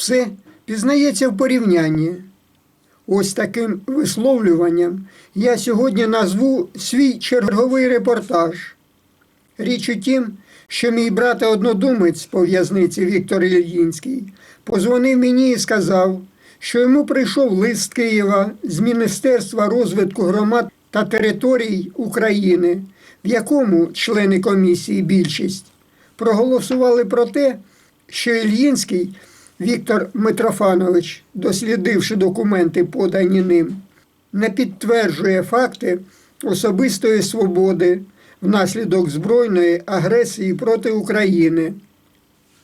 Все пізнається в порівнянні. Ось таким висловлюванням я сьогодні назву свій черговий репортаж. Річ у тім, що мій брат однодумець по в'язниці Віктор Ільїнський позвонив мені і сказав, що йому прийшов лист Києва з Міністерства розвитку громад та територій України, в якому члени комісії більшість проголосували про те, що Ільїнський Віктор Митрофанович, дослідивши документи, подані ним, не підтверджує факти особистої свободи внаслідок збройної агресії проти України.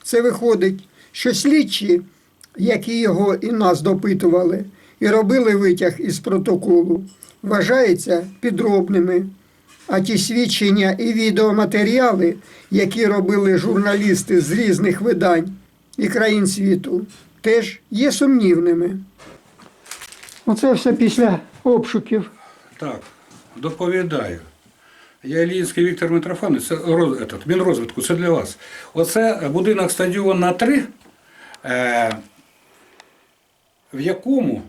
Це виходить, що слідчі, які його і нас допитували, і робили витяг із протоколу, вважаються підробними. А ті свідчення і відеоматеріали, які робили журналісти з різних видань і країн світу, теж є сумнівними. Оце все після обшуків. Так, доповідаю. Я Ілінський Віктор Митрофанович, це роз, этот, Мінрозвитку, це для вас. Оце будинок стадіон на 3, е, в якому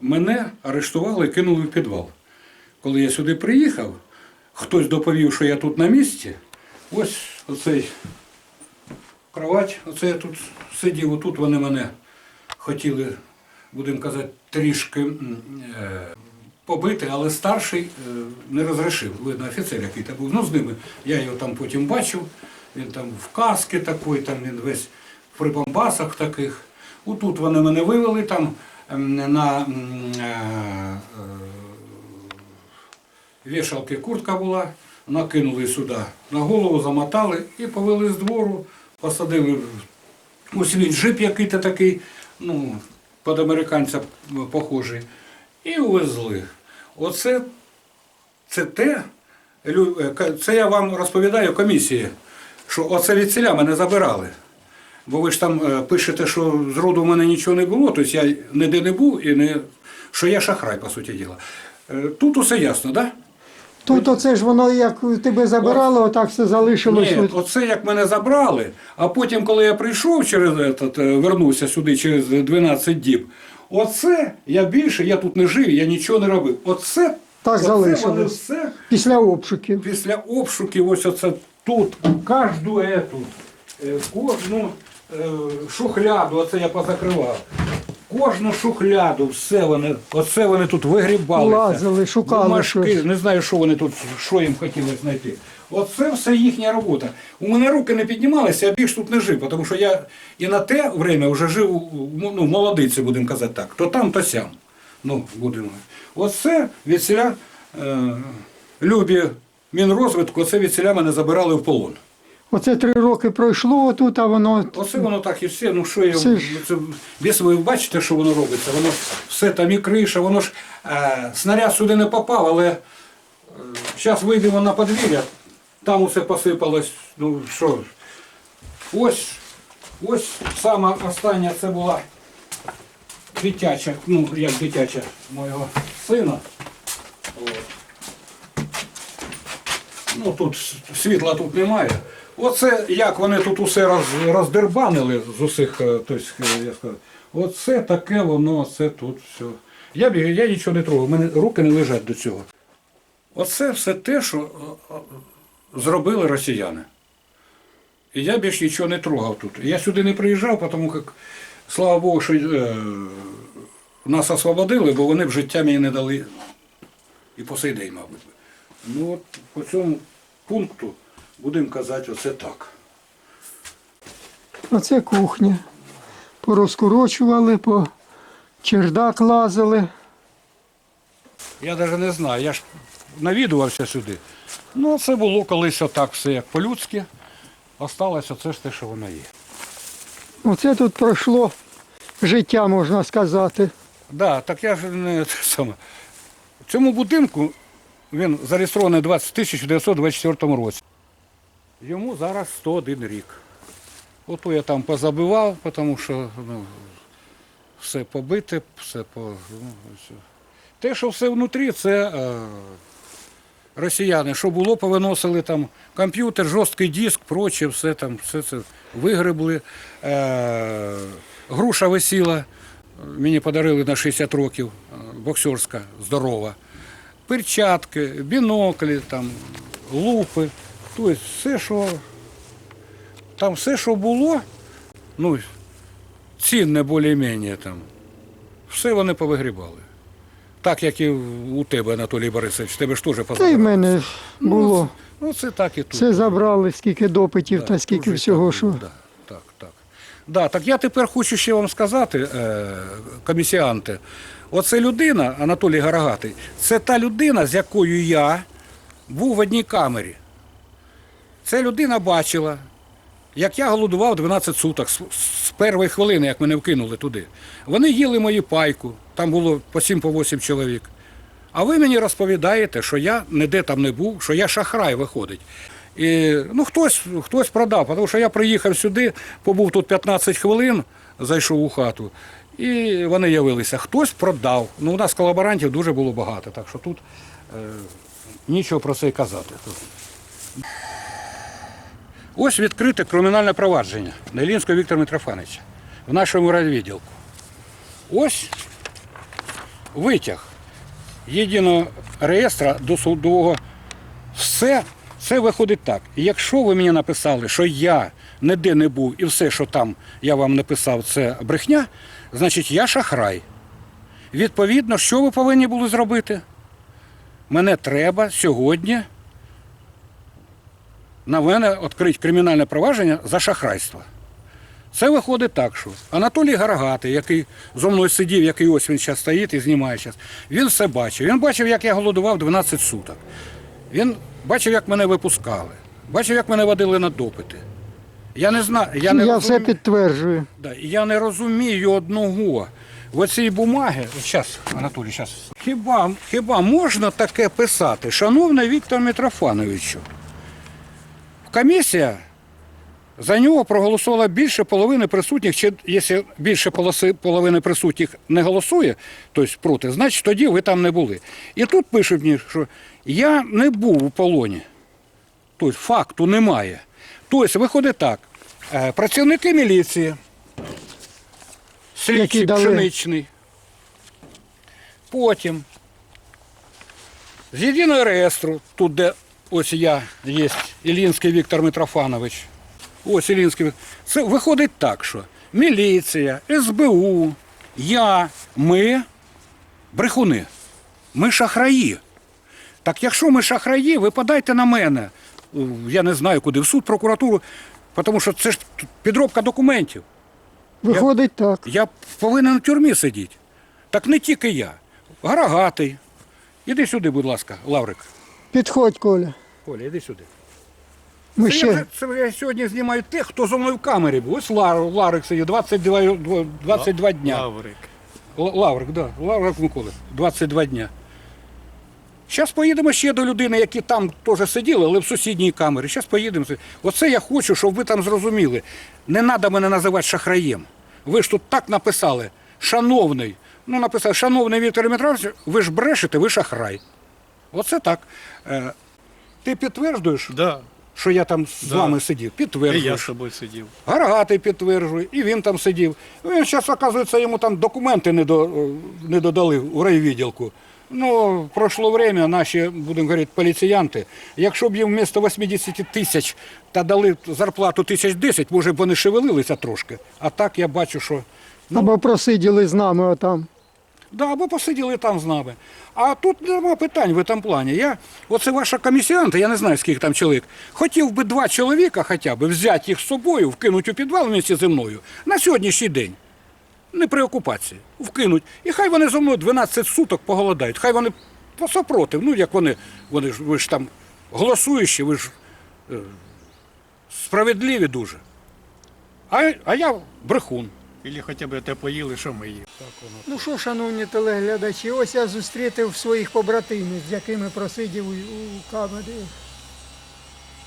мене арештували і кинули в підвал. Коли я сюди приїхав, хтось доповів, що я тут на місці. Ось оцей кровать, оце я тут сидів, отут вони мене хотіли, будемо казати, трішки е, побити, але старший е, не розрішив. Видно, офіцер який то був. Ну, з ними я його там потім бачив. Він там в каски такий, там він весь в прибамбасах таких. Отут вони мене вивели там на е, вішалки куртка була, накинули сюди на голову, замотали і повели з двору, посадили у свій джип який-то такий, ну, під американця похожий, і увезли. Оце це те, е, це я вам розповідаю комісії, що оце від селя мене забирали. Бо ви ж там е, пишете, що з роду в мене нічого не було, тобто я ніде не був і не, що я шахрай, по суті діла. Е, Тут усе ясно, так? Да? Тут оце ж воно як тебе забирало, отак все залишилось. Ні, оце як мене забрали, а потім, коли я прийшов через этот, е, вернувся сюди через 12 діб, оце я більше, я тут не жив, я нічого не робив. Оце, Так оце залишилось. вони все Після обшуків. після обшуків, ось оце тут, кожну ету, кожну е, шухляду, оце я позакривав. Кожну шухляду, все вони, оце вони тут вигрібалися. Лазили, шукали Бумажки, не знаю, що вони тут, що їм хотілося знайти. Оце все їхня робота. У мене руки не піднімалися, я більш тут не жив, тому що я і на те время вже жив, ну, молодиці, будемо казати так. То там, то сям. Ну, будемо. Оце від селя е, любі Мінрозвитку, це від селя мене забирали в полон. Оце три роки пройшло отут, а воно Оце воно так і все. Ну що я Все ж- це, ви бачите, що воно робиться, воно все там і криша, воно ж е, снаряд сюди не попав, але зараз вийдемо на подвір'я, там усе посипалось. Ну що, ось, ось сама остання це була дитяча, ну як дитяча мого сина. От. Ну тут світла тут немає. Оце як вони тут усе роз, роздербанили з усіх, тобто, я скажу, оце таке воно, це тут все. Я, я нічого не трогав, мене руки не лежать до цього. Оце все те, що е, зробили росіяни. І я більш нічого не трогав тут. Я сюди не приїжджав, тому як, слава Богу, що е, нас освободили, бо вони б життя мені не дали і по сей день, мабуть. Ну от по цьому пункту будемо казати оце так. оце кухня. Порозкорочували, по чердак лазили. Я навіть не знаю, я ж навідувався сюди. Ну, це було колись отак все як по-людськи. Осталось оце ж те, що воно є. Оце тут пройшло життя, можна сказати. Да, так я ж не те саме. В цьому будинку він зареєстрований у 20 1924 році. Йому зараз 101 рік. Ото я там позабивав, тому що ну, все побите, все по. Ну, все. Те, що все внутрі, це е, росіяни, що було, повиносили там комп'ютер, жорсткий диск, проче, все там, все це вигребли. Е, груша висіла, мені подарили на 60 років, е, боксерська, здорова. Перчатки, біноклі, там, лупи. Тобто все, що там все, що було, ну, цінне більш-менш там, все вони повигрібали. Так, як і у тебе, Анатолій Борисович, тебе ж теж Та й в мене було. Ну, це так і тут. Все забрали, скільки допитів Да, та скільки всього, так, що. Да, так, так. Да, так я тепер хочу ще вам сказати, е, комісіанти. Оце людина, Анатолій Гарагатий, це та людина, з якою я був в одній камері. Ця людина бачила, як я голодував 12 суток з, першої хвилини, як мене вкинули туди. Вони їли мою пайку, там було по 7-8 чоловік. А ви мені розповідаєте, що я ніде там не був, що я шахрай виходить. І, ну, хтось, хтось продав, тому що я приїхав сюди, побув тут 15 хвилин, зайшов у хату, і вони явилися. Хтось продав. Ну, у нас колаборантів дуже було багато, так що тут е, нічого про це й казати. Ось відкрите кримінальне провадження Нелінського Віктора Митрофановича в нашому райвідділку. Ось витяг єдиного реєстра до судового. Все це виходить так. І Якщо ви мені написали, що я ніде не був і все, що там я вам написав, це брехня, значить я шахрай. Відповідно, що ви повинні були зробити? Мене треба сьогодні на мене відкрити кримінальне провадження за шахрайство. Це виходить так, що Анатолій Гарагатий, який зо мною сидів, який ось він зараз стоїть і знімає зараз, він все бачив. Він бачив, як я голодував 12 суток. Він бачив, як мене випускали, бачив, як мене водили на допити. Я не знаю, я не Я все підтверджую. Да, я не розумію одного. В оцій бумаги, зараз, Анатолій, зараз. Хіба, хіба можна таке писати, шановний Віктор Митрофановичу? Комісія за нього проголосувала більше половини присутніх, чи якщо більше половини присутніх не голосує, тобто проти, значить тоді ви там не були. І тут пишуть мені, що я не був у полоні. Тобто факту немає. Тобто виходить так. е, Працівники міліції, слідчий пшеничний. Потім з єдиного реєстру, тут де ось я є, Ілінський Віктор Митрофанович. Ось Ілінський. Це виходить так, що міліція, СБУ, я, ми брехуни. Ми шахраї. Так якщо ми шахраї, ви подайте на мене. Я не знаю куди, в суд, прокуратуру, тому що це ж підробка документів. Виходить так. Я повинен в тюрмі сидіти. Так не тільки я. Гарагатий. Іди сюди, будь ласка, Лаврик. Підходь, Коля. Оля, іди сюди. Ми Це, я, ще вже- це я сьогодні знімаю тих, хто зо мною в камері був. Ось Лар, Лаврик сидів 22, 22 дня. Лаврик. Л- Лаврик, да. Лаврик Миколи. 22 дня. Зараз поїдемо ще до людини, які там теж сиділи, але в сусідній камері. Зараз поїдемо. Оце я хочу, щоб ви там зрозуміли. Не треба мене називати шахраєм. Ви ж тут так написали. Шановний. Ну, написав, шановний Віктор Дмитрович, ви ж брешете, ви шахрай. Оце так. Е, ти підтверджуєш, Да. Що я там з Да. вами сидів? І я з тобою сидів. Гаргатий підтверджує, і він там сидів. Він зараз, оказується, йому там документи не, до, не додали в райвідділку. Ну, пройшло время, наші, будемо говорити, поліціянти, якщо б їм вмісто 80 тисяч та дали зарплату тисяч 10, може б вони шевелилися трошки. А так я бачу, що ну, або просиділи з нами отам. Да, або посиділи там з нами. А тут нема питань в этом плані. Я, оце ваша комісіанта, я не знаю, скільки там чоловік. Хотів би два чоловіка хоча б взяти їх з собою, вкинути у підвал вместе зі мною на сьогоднішній день. Не при окупації. Вкинуть. І хай вони зо мною 12 суток поголодають. Хай вони посопротив. Ну, як вони, вони ж ви ж там голосуючі, ви ж е, справедливі дуже. А, а я брехун. Ілі хоча б те поїли, що ми їли. Ну що, шановні телеглядачі, ось я зустрітив своїх побратимів, з якими просидів у, у камері.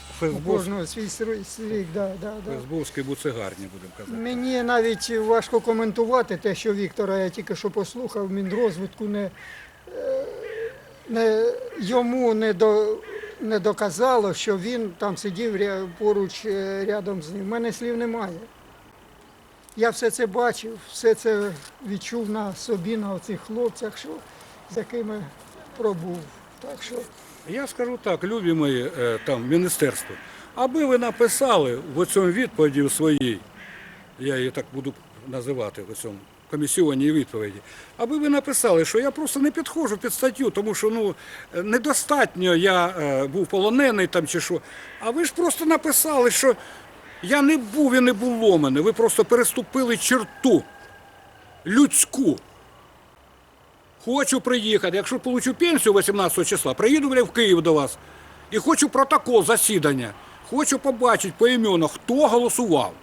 У Фейсбук, кожного свій свій, да, да, да. Фейсбуцькі буцегарні, будемо казати. Мені навіть важко коментувати те, що Віктора я тільки що послухав, Мінрозвитку не, е, не, йому не, до, не доказало, що він там сидів поруч е, рядом з ним. У мене слів немає. Я все це бачив, все це відчув на собі, на цих хлопцях, що, з якими пробув. Так що Я скажу так, любі мої е, там міністерство, аби ви написали в цьому відповіді своїй, я її так буду називати в цьому комісіонній відповіді, аби ви написали, що я просто не підходжу під статтю, тому що ну недостатньо я е, був полонений там чи що. А ви ж просто написали, що я не був і не було мене. Ви просто переступили черту людську. Хочу приїхати. Якщо получу пенсію 18 числа, приїду бля, в Київ до вас. І хочу протокол засідання. Хочу побачити поіменно, хто голосував.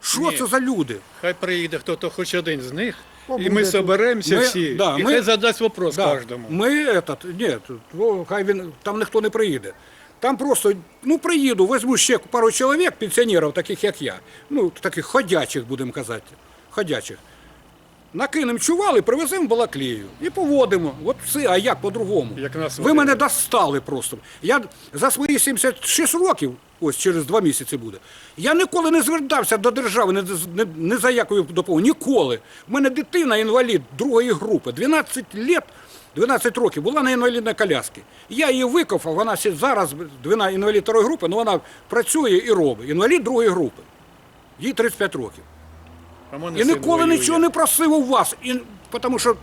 Що Ні. це за люди? Хай приїде хто-то хоч один з них, і ми соберемося Ми- всі. да, і ми- хай задасть вопрос Да, кожному. Ми этот, ні, ну, хай він, там ніхто не приїде. Там просто, ну приїду, візьму ще пару чоловік, пенсіонерів, таких як я. Ну, таких ходячих, будемо казати. Ходячих. Накинемо чували, привеземо Балаклію і поводимо. От все, а як по-другому? Як нас Ви мене достали просто. Я за свої 76 років, ось через два місяці буде, я ніколи не звертався до держави не, не, не за якою допомогою. Ніколи. У мене дитина інвалід другої групи. 12 лет, 12 років була на інвалідній коляскі. Я її викопав, вона зараз вона інвалід другої групи, але вона працює і робить. Інвалід другої групи. Їй 35 років. І ніколи нічого не просив у вас, і, тому що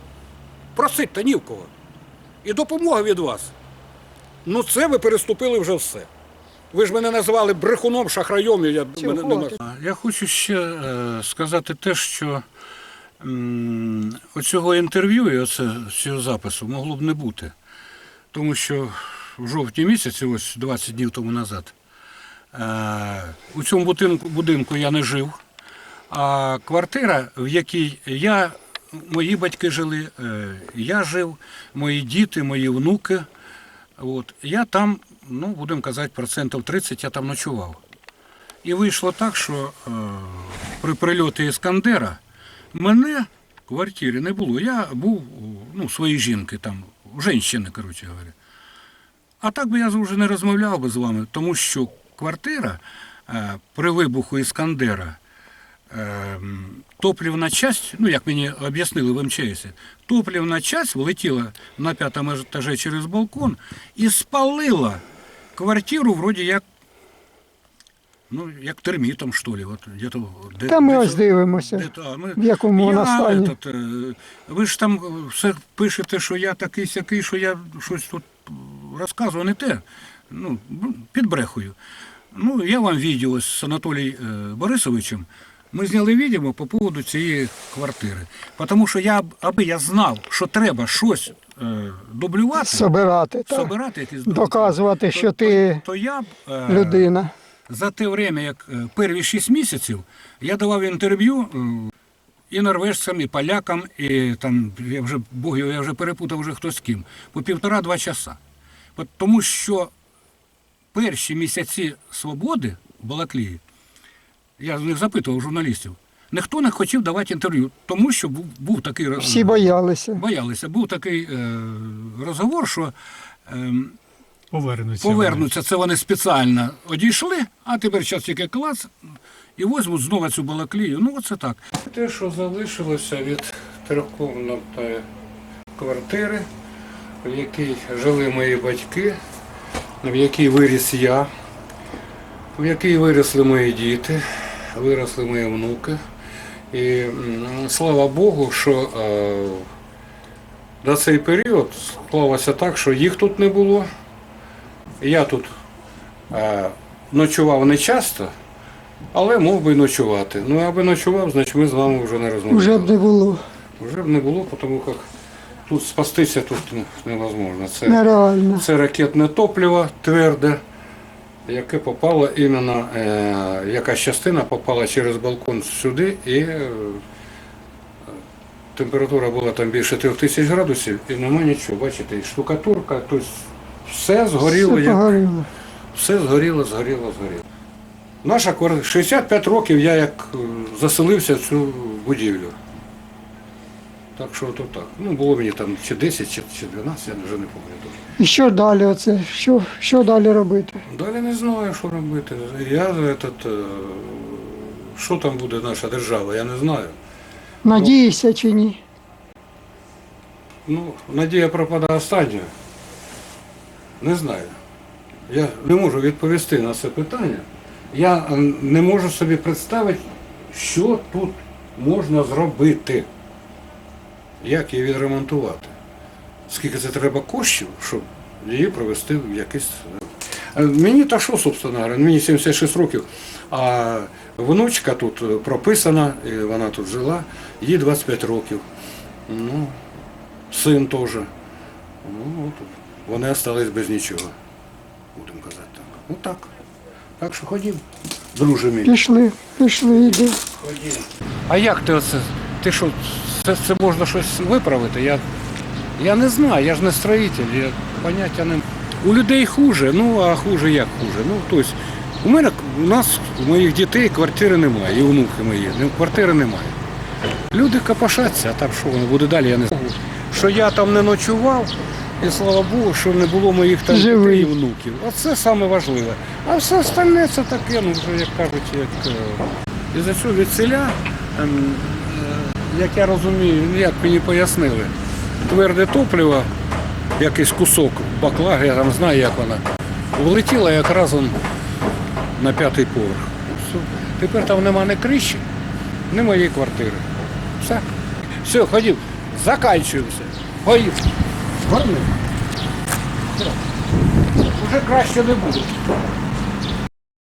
просить-то ні в кого. І допомога від вас. Ну це ви переступили вже все. Ви ж мене називали брехуном, шахрайом. Я, мене ти? я хочу ще е, сказати те, що оцього інтерв'ю і оце, цього запису могло б не бути. Тому що в жовтні місяці, ось 20 днів тому назад, е, у цьому будинку, будинку я не жив. А квартира, в якій я, мої батьки жили, е, я жив, мої діти, мої внуки. От, я там, ну, будемо казати, процентів 30 я там ночував. І вийшло так, що е, при прильоті Іскандера мене в квартирі не було. Я був ну, у своїй жінки, там, жінки, коротше говоря. А так би я вже не розмовляв би з вами, тому що квартира е, при вибуху Іскандера, е, топлівна часть, ну як мені об'яснили в МЧС, топлівна часть влетіла на п'ятому етажі через балкон і спалила квартиру вроді як, ну, як термітом, що ли. От, где-то, де, Та ми де ось дивимося. де то, а ми- в якому я, вона стані. этот, е, ви ж там все пишете, що я такий сякий, що я щось тут розказую, не те. Ну, підбрехую. Ну, я вам відео з Анатолієм е, Борисовичем. Ми зняли відео по поводу цієї квартири. Тому що я, аби я знав, що треба щось е, дублювати, Собирати, собирати якісь доказувати, то- що то- ти то я б е, людина. За те время, як е, перві 6 місяців, я давав інтерв'ю е, і норвежцям, і полякам, і там, я вже богів, я вже перепутав вже хто з ким, по півтора-два часа. Тому що перші місяці свободи в Балаклії, я з них запитував журналістів, ніхто не хотів давати інтерв'ю, тому що був, був такий Всі боялися. боялися. Був такий е, розговор, що ем, Повернуться. повернуться. Це вони спеціально одійшли, а тепер зараз тільки клац і возьмуть знову цю балаклію. Ну, оце так. Те, що залишилося від трьохкомнатної квартири, в якій жили мої батьки, в якій виріс я, в якій виросли мої діти, виросли мої внуки. І слава Богу, що е, на цей період склалося так, що їх тут не було. Я тут е, ночував не часто, але мог би ночувати. Ну, аби ночував, значить ми з вами вже не розмовляли. Вже б не було. Вже б не було, тому як тут спастися тут невозможно. Це, Нереально. це ракетне топливо тверде, яке попало іменно, е, якась частина попала через балкон сюди і е, температура була там більше трьох тисяч градусів і нема нічого. Бачите, і штукатурка, тобто все згоріло. Все як... погоріло. Все згоріло, згоріло, згоріло. Наша квартира, 65 років я як е, заселився в цю будівлю. Так що то так. Ну, було мені там чи 10, чи, чи 12, я вже не пам'ятаю. І що далі оце? Що, що далі робити? Далі не знаю, що робити. Я этот, е, що там буде наша держава, я не знаю. Надієшся чи ні? Ну, надія пропадає останньою. Не знаю. Я не можу відповісти на це питання. Я е, не можу собі представити, що тут можна зробити. Як її відремонтувати. Скільки це треба коштів, щоб її провести в якийсь. Е, Мені та що, собственно говоря, мені 76 років, а внучка тут е, прописана, і вона тут жила, їй 25 років. Ну, син теж. Ну, от, вони залишились без нічого. Будемо казати так. Ну так. Так що ходім, друже мій. Пішли, пішли, йди. А як ти оце? Ти що, це, це можна щось виправити? Я, я не знаю, я ж не строїтель, я поняття не. У людей хуже, ну а хуже як хуже. Ну, тобто, у мене у нас, у моїх дітей квартири немає, і внуки мої, ну, квартири немає. Люди копошаться, а там що воно буде далі, я не знаю. Що я там не ночував, і слава Богу, що не було моїх там дітей і внуків. Оце саме важливе. А все остальне це таке, ну вже як кажуть, як. е, І за цього від селя, ем, е, як я розумію, ну, як мені пояснили, тверде топливо, якийсь кусок баклаги, я там знаю, як вона, влетіла якраз он на п'ятий поверх. Тепер там нема ні криші, ні моєї квартири. Все. Все, ходів, заканчуємося. Ходів. Ходів. Уже краще не буде.